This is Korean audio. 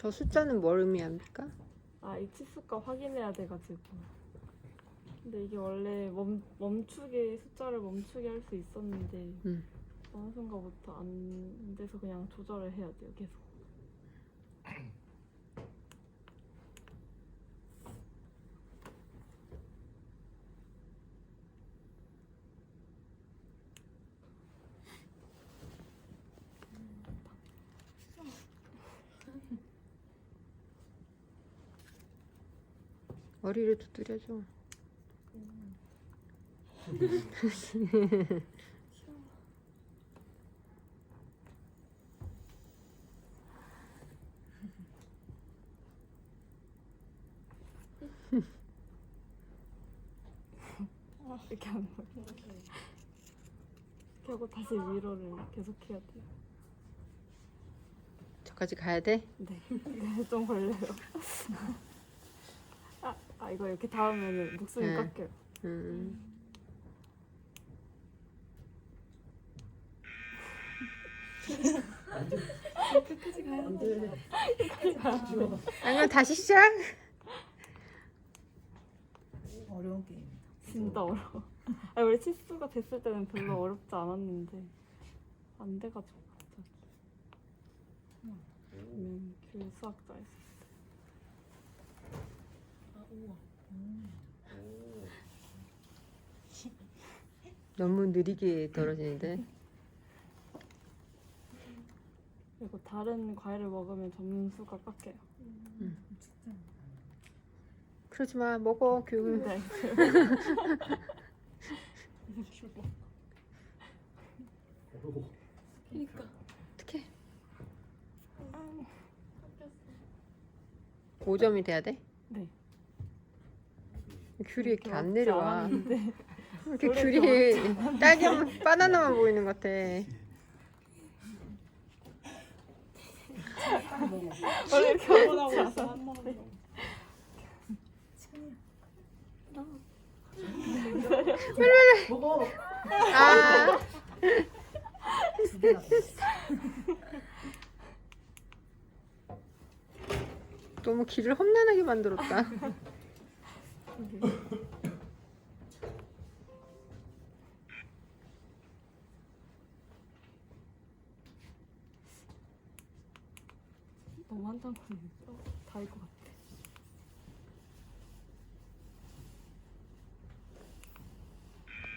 저 숫자는 뭘 의미합니까? 아, 이 치수가 확인해야 돼가지고. 근데 이게 원래 멈, 멈추게, 숫자를 멈추게 할 수 있었는데, 음. 어느 순간부터 안 돼서 그냥 조절을 해야 돼요, 계속. 머리를 두드려줘. 이렇게 거예요. 이렇게 하고 다시 위로를 계속 해야 돼요. 저까지 가야 돼? 네, 이게 좀 걸려요. 아, 아 이거 이렇게 닿으면 목숨이 네. 깎여요. 음. 끝까지 가야 돼. 아, 그럼 다시 시작. 어려운 게임. 진짜 어려워. 아, 원래 치수가 됐을 때는 별로 어렵지 않았는데 안 돼가지고 갑자기. 음, 그 수학자에서. 아 우와. 너무 느리게 떨어지는데. 그리고 다른 과일을 먹으면 점수가 깎여요. 진짜. 그러지 마. 먹어. 교육. 네. 그러니까. 어떻게? 5점이 돼야 돼? 네. 귤이 이렇게 안 내려와. 않았는데. 이렇게 원래 귤이 딸기만 바나나만 보이는 것 같아. 원래 이렇게. 있어. 한 번만 더. 먹어. 아. 너무 길을 험난하게 만들었다. 너무 걸리면 다일 것 같아.